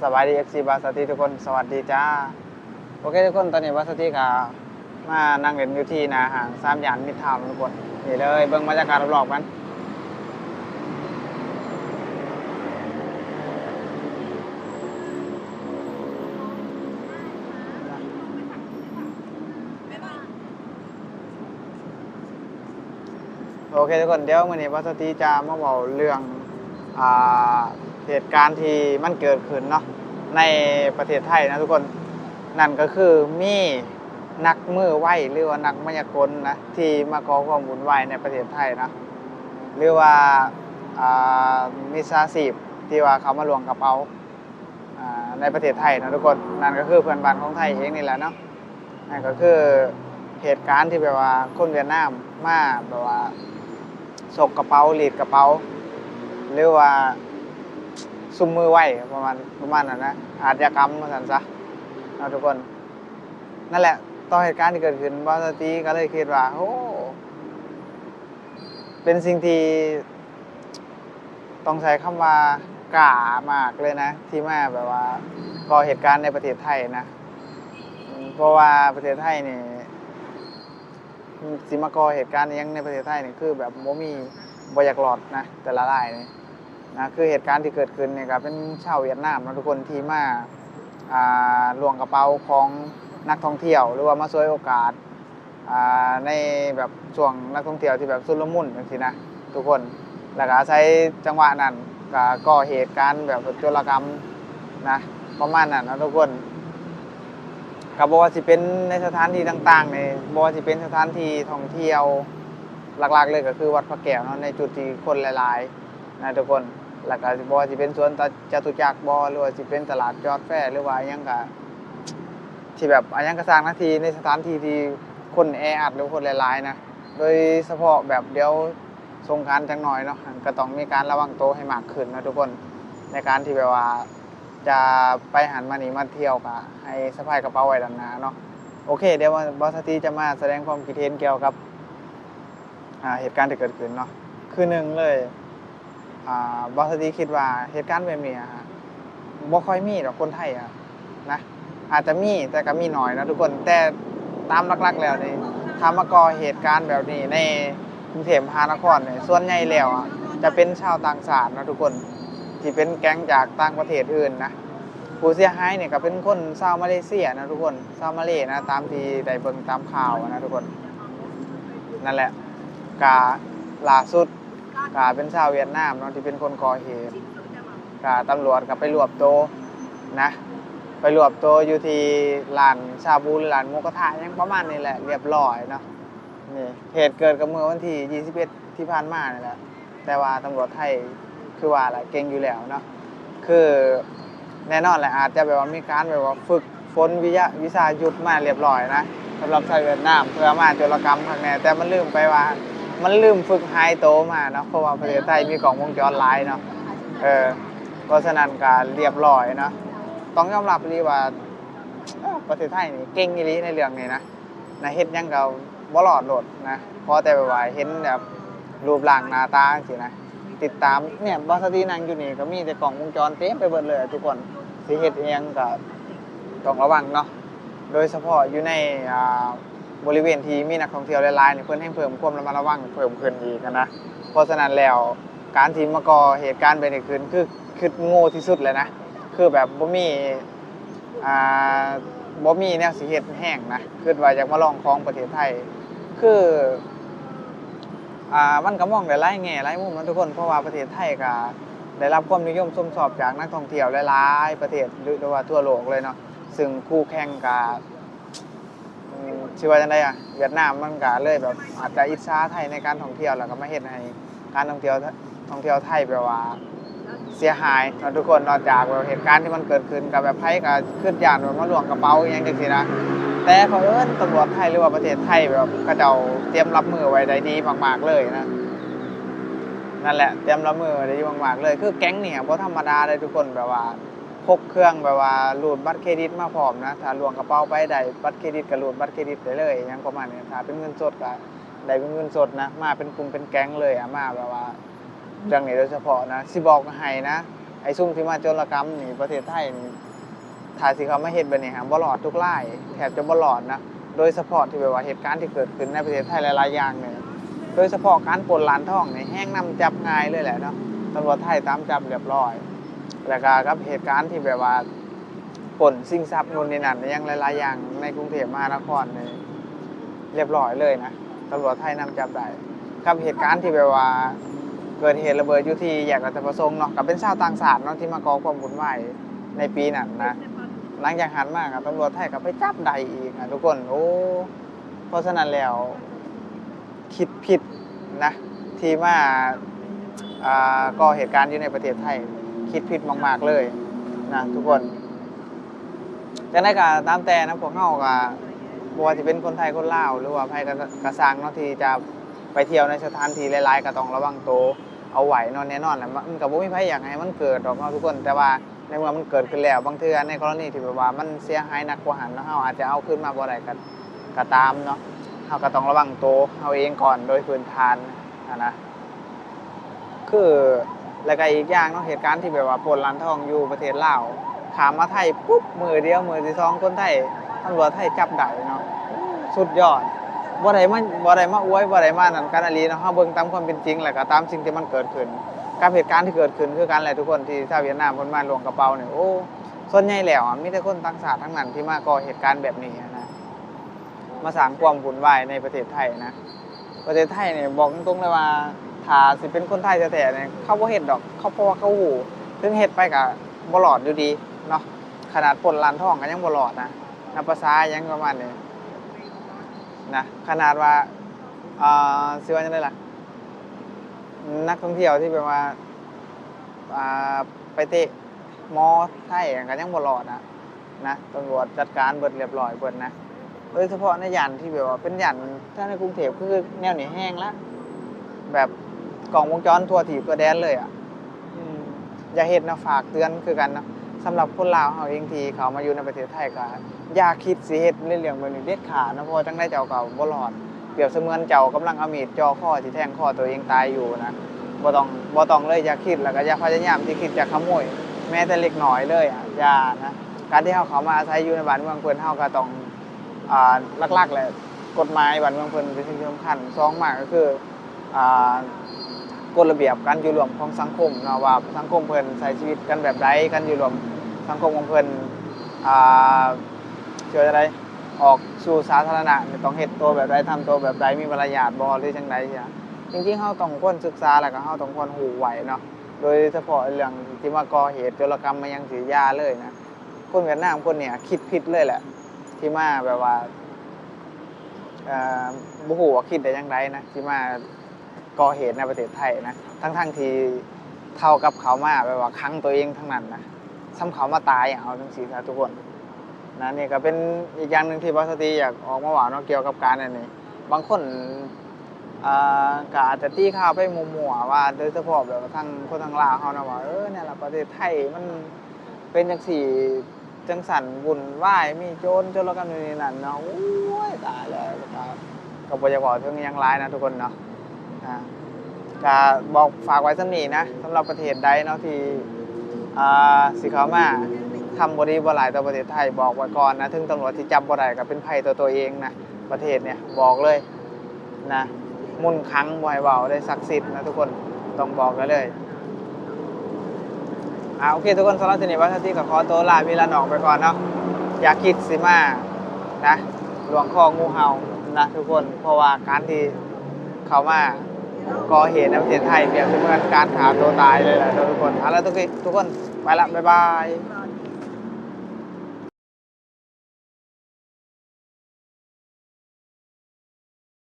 สวัสดีเอฟซีบาสติทุกคนสวัสดีจ้าโอเคทุกคนตอนนี้บาสติก็มานั่งเล่นอยู่ที่นาห่างสามย่านมิตรทาวน์ทุกคนนี่เลยเบิ่งบรรยากาศรอบๆกันโอเคทุกคนเดี๋ยววันนี้วัสติจะมาบอกเรื่องอ่า เหตุการณ์ที่มันเกิดขึ้นเนาะในประเทศไทยนะทุกคนนั่นก็คือมีนักมือไหวหรือว่านักมายากลนะที่มาก่อความวุ่นวายในประเทศไทยนะหรือว่าามิซาซีบที่ว่าเขามาลวงกระเป๋าในประเทศไทยนะทุกคนนั่นก็คือเพื่อนบ้านของไทยเองนี่แหละเนาะนั่นก็คือเหตุการณ์ที่แบบว่าคนเวียดนามมาแบบว่าฉกกระเป๋าหลีดกระเป๋า หรือว่า ซุมมือไหวประมาณประมาณนั้นนะอาชญากรรมมาสันซะนะทุกคน นั่นแหละต่อเหตุการณ์ที่เกิดขึ้นบอสตีก็เลยคิดว่าโอ้เป็นสิ่งที่ต้องใช้คำว่ากล้ามากเลยนะ ที่มาแบบว่าก่อเหตุการณ์ในประเทศไทยนะ เพราะว่าประเทศไทยนี่สิมาก่อเหตุการณ์ยังในประเทศไทยนี่คือ แบบโมมีบอยากหลอดนะ แต่ละรายนี่ นะคือเหตุการณ์ที่เกิดขึ้นเนี่ยครับเป็นชาวเวียดนามนะทุกคนที่มาอ่าลวงกระเป๋าของนักท่องเที่ยว หรือว่ามาช่วยโอกาสอ่าในแบบช่วงนักท่องเที่ยวที่แบบสุลมุนอย่างนี้นะทุกคนแล้วก็อาศัยจังหวะนั้นก็ก่อเหตุการณ์แบบโจรกรรมนะประมาณนั้นนะทุกคนก็บอกว่าสิเป็นในสถานที่ต่างๆในบอกว่าสิเป็นสถานที่ท่องเที่ยวหลักๆเลยก็คือวัดพระแก้วเนาะในจุดที่คนหลายๆนะทุกคน แล้วก็บอสิเป็นสวนจตุจักรบอหรือว่าสิเป็นตลาดยอดแฟหรือว่ายังก็ที่แบบอันยังกระสร้างนาทีในสถานที่ที่คนแออัดหรือคนหลายๆนะโดยเฉพาะแบบเดียวสงการจังหน่อยเนาะก็ต้องมีการระวังตัวให้มากขึ้นนะทุกคนในการที่แบบว่าจะไปหันมาหนีมาเที่ยวกะให้สะพายกระเป๋าไว้ด้านหน้าเนาะโอเค เดี๋ยวบอสตีจะมาแสดงความคิดเห็นเกี่ยวกับอ่าเหตุการณ์ที่เกิดขึ้นเนาะคือหนึ่งเลย อ่าบอสตีคิดว่าเหตุการณ์แบบนี้อะฮะบ่ค่อยมีหรอกคนไทยอะนะอาจจะมีแต่ก็มีน้อยนะทุกคนแต่ตามหลักๆแล้วนี่ทามาก่อเหตุการณ์แบบนี้ในกรุงเทพมหานครเนี่ยส่วนใหญ่แล้วอะจะเป็นชาวต่างชาตินะทุกคนที่เป็นแก๊งจากต่างประเทศอื่นนะผู้เสียหายเนี่ยก็เป็นคนชาวมาเลเซียนะทุกคนชาวมาเลนะตามที่ได้เบิ่งตามข่าวนะทุกคนนั่นแหละกาล่าสุด กาเป็นชาวเวียดนามเนาะที่เป็นคนก่อเหตุกาตำรวจก็ไปรวบตัวนะ ไปรวบตัวอยู่ที่ร้านชาบูหรือร้านมูกระทะยังประมาณนี้แหละเรียบร้อยเนาะนี่เหตุเกิดกับเมื่อวันที่21ที่ผ่านมานี่แหละแต่ว่าตำรวจไทยคือว่าอะไรเก่งอยู่แล้วเนาะคือแน่นอนแหละอาจจะแบบว่ามีการแบบว่าฝึกฝนวิทยาวิชายุทธมาเรียบร้อยนะสำหรับชาวเวียดนามเพื่อมาโจรกรรมทางแนแต่มันลืมไปว่า มันลืมฝึกไฮโตมาเนาะเพราะว่าประเทศไทยมีกล่องวงจรหลายเนาะเออเพราะฉะนั้นการเรียบร้อยเนาะต้องยอมรับเลยว่าประเทศไทยนี่เก่งอีหลีในเรื่องนี้นะนะเฮ็ดยังก็บ่รอดโลดนะพราะแต่แบบว่าเห็นแบบรูปร่างหน้าตาจังซี่นะติดตามเนี่ยบอสตีนังอยู่นี่ก็มีแต่กล่องวงจรเต็มไปหมดเลยทุกคนสิเฮ็ดเองก็ต้องระวังเนาะโดยเฉพาะอยู่ในอ่า บริเวณที่มีนักท่องเที่ยวหลายๆนี่เพิ่นให้เพิ่มความระมัดระวังเพิ่มขึ้นอีกนะเพราะฉะนั้นแล้วการที่มาก่อเหตุการณ์ไปในคืนคือคือโง่ที่สุดเลยนะคือแบบบ่มีอ่าบ่มีแนวสิเฮ็ดแห้งนะคือว่าอยากมาลองของประเทศไทย คืออ่ามันก็มองได้หลายแง่หลายมุมนะทุกคนเพราะว่าประเทศไทยก็ได้รับความนิยมชมชอบจากนักท่องเที่ยวหลายๆประเทศหรือว่าทั่วโลกเลยเนาะซึ่งคู่แข่งกับ ชื่อว่าจังไดอะเวียดนามมันก็เลยแบบอาจจะอิจฉาไทยในการท่องเที่ยวแล้วก็มาเฮ็ดให้การท่องเที่ยวท่องเที่ยวไทยแบบว่าเสียหายเนาะทุกคนนอกจากแบบเหตุการณ์ที่มันเกิดขึ้นกับแบบไพ่กับขึ้นยานแบบมาหลวงกระเป๋าอย่างจังซี่นะแต่เผอิญตำรวจไทยหรือว่าประเทศไทยแบบกระเจ้าเตรียมรับมือไว้ได้ดีมากๆเลยนะนั่นแหละเตรียมรับมือไว้ได้ดีมากๆเลย คือแก๊งเนี่ยเพราะธรรมดาเลยทุกคนแบบว่า พกเครื่องแบบว่ารูดบัตรเครดิตมาพร้อมนะถ้าลวงกระเป๋าไปได้บัตรเครดิตก็รูดบัตรเครดิตได้เลยอยังประมาณนี้ถ้าเป็นเงินสดก็ได้เป็นเงินสดนะ มาเป็นกลุ่มเป็นแก๊งเลยอะมาแบบว่าเรื่องนี้โดยเฉพาะนะสิบอกให้นะไอ้ซุ่มที่มาโจรกรรมนี่ประเทศไทยนี่ถ้าสิเขาไมาเฮ็ดแบบนี้ฮะบ่รอดทุกรายแทบจะบ่รอดนะโดยเฉพาะที่แบบว่าเหตุการณ์ที่เกิดขึ้นในประเทศไทยหลายๆอย่างเนี่ยโดยเฉพาะการปล้นร้านทองนี่แห้งนำจับง่ายเลยแหละเนาะตำรวจไทยตามจับเรียบร้อย แล้วก็กับเหตุการณ์ที่แบบว่าปล้นสิ่งทรัพย์นู่นนี่นั่นยังหลายๆอย่างในกรุงเทพมหานครนี่เรียบร้อยเลยนะตำรวจไทยนำจับได้กับเหตุการณ์ที่แบบว่าเกิดเหตุระเบิดอยู่ที่แยกรัชประสงค์เนาะกับเป็นชาวต่างชาติเนาะที่มาก่อความวุ่นวายในปีนั้นนะหลังจากหันมากับตำรวจไทยก็ไปจับได้อีกนะทุกคนโอ้เพราะฉะนั้นแล้วคิดผิดนะที่มาอ่าก่อเหตุการณ์อยู่ในประเทศไทย คิดผิดมากๆเลยนะทุกคนจะได้กับตามแต่นะพวกเขาก็บ่ว่าจะเป็นคนไทยคนลาวหรือว่าใครกระสร้างเนาะที่จะไปเที่ยวในสถานที่หลายๆก็ต้องระวังตัวเอาไหวนอนแน่นอนแหละมันก็บ่มีใครอยากให้มันเกิดดอกเนาะทุกคน แต่ว่าในเมื่อมันเกิดขึ้นแล้วบางเทื่อในกรณีที่แบบว่ามันเสียหายหนักกว่าหันเนาะเฮาอาจจะเอาขึ้นมาบ่ได้ก็ก็ตามเนาะเราก็ต้องระวังตัวเราเองก่อนโดยพื้นฐานนะนะคือ แล้วก็อีกอย่างเนาะเหตุการณ์ที่แบบว่าปล้นร้านทองอยู่ประเทศลาวขามมาไทยปุ๊บมือเดียวมือที่สองคนไทยตำรวจไทยจับได้เนาะสุดยอดบ่ได้มาบ่ได้มาอวยบ่ได้มานั่นกันอหลีเนาะเฮาเบิ่งตามความเป็นจริงแหละก็ตามสิ่งที่มันเกิดขึ้นกับเหตุการณ์ที่เกิดขึ้นคือกันแหละทุกคนที่ชาวเวียดนามเพิ่นมาลวงกระเป๋าเนี่ยโอ้ส่วนใหญ่แล้วมีแต่คนต่างชาติทั้งนั้นที่มาก่อเหตุการณ์แบบนี้นะมาสร้างความวุ่นวายในประเทศไทยนะ ประเทศไทยเนี่ยบอกตรงๆเลยว่า ถ้าสิเป็นคนไทยแท้ๆเนี่ยเขาบ่เฮ็ดดอกเขาเพราะว่าเขาหูถึงเฮ็ดไปก็บ่รอดอยู่ดีเนาะขนาดปล้นร้านทองก็ยังบ่รอดนะนับภาษายังประมาณนี้นะขนาดว่าเอ่าสิว่าจังได๋ล่ะนักท่องเที่ยวที่แบบว่าอ่าไปเตะมอไทยก็ยังบ่รอดนะนะตำรวจจัดการเบิดเรียบร้อยเบิดนะโดยเฉพาะในย่านที่แบบว่าเป็นย่านถ้าในกรุงเทพคือแนวนี้แห้งละแบบ กล่องวงจรทั่วถีบตัวแดนเลยอะอืมอย่าเฮ็ดนะฝากเตือนคือกันเนาะสำหรับคนลาวเฮาเองที่เขามาอยู่ในประเทศไทยก็อย่าคิดสิเฮ็ดในเรื่องแบบนี้เด็ดขาดนะเพราะว่าจังได้เจ้าก็บ่รอดเปรียบเสมือนเจ้ากำลังเอามีดจ่อคอที่แทงคอตัวเองตายอยู่นะบ่ต้องบ่ต้องเลยอย่าคิดแล้วก็อย่าพยายามที่คิดจะขโมยแม้แต่เล็กน้อยเลยอะอย่านะการที่เฮาเขามาอาศัยอยู่ในบ้านเมืองเพิ่นเฮาก็ต้องอ่าหลักๆเลยกฎหมายบ้านเมืองเพิ่นเป็นสิ่งที่สำคัญสองมากก็คืออ่า กฎระเบียบการอยู่รวมของสังคมเนาะว่าสังคมเพิ่นใช้ชีวิตกันแบบใดการอยู่รวมสังคมของเพิ่นอ่าเชื่ออะไรออกสู่สาธารณะต้องเฮ็ดตัวแบบใดทำตัวแบบใดมีมารยาทบ่หรือจังไดเสียจริงๆเฮาต้องควรศึกษาแล้วก็เฮาต้องควรรู้ไวเนาะโดยเฉพาะเรื่องที่มาก่อเหตุโจรกรรมมายังสิยาเลยนะคนเวียดนามคนเนี่ยคิดผิดเลยแหละ ที่มาแบบว่าอ่อบุหูว่าคิดได้ยังไงนะที่มา ก่อเหตุในประเทศไทยนะทั้งทั้งที่เท่ากับเขามาแบบว่าครั้งตัวเองทั้งนั้นนะซ้ำเขามาตายอย่างเอาทั้งสี่ซะทุกคนนะนี่ก็เป็นอีกอย่างหนึ่งที่บอสตีอยากออกมาว่าเนาะเกี่ยวกับการอันนี้ บางคนอาก็อาจจะตีข่าวไปมัวๆว่าโดยเฉพาะแบบว่าทางคนทางลาวเขานะว่าเออเนี่ยแหละประเทศไทยมันเป็นจังสี่จังสันวุ่นวายมีโจรโจรกรรมนู่นนี่นั่นเนาะโอ้ยตายแล้วครับก็บ่จะบอกถึงอยังร้ายนะทุกคนเนาะ ก็บอกฝากไว้สำนีนะสำหรับประเทศใดเนาะที่สิเขามาทำบดีบ่หลายต่อประเทศไทยบอกไว้ก่อนนะถึงตำรวจที่จับบ่ได้ก็เป็นภัยต่อตัวเองนะประเทศเนี่ยบอกเลยนะมุ่นคังบ่ให้เว้าได้ศักดิ์สิทธิ์นะทุกคนต้องบอกกันเลยอ่าโอเค ทุกคนสำหรับทีนี้วัฒนที่กับขอตัวลาพี่ละหนองไปก่อนเนาะอย่าคิดสิมานะหลวงคองูเห่านะทุกคนเพราะว่าการที่เขามา ก่อเหตุในประเทศไทยเปรียบเสมือนการหาตัวตายเลยแหละทุกคนเอาละทุกคนทุกคนไปละบ๊ายบาย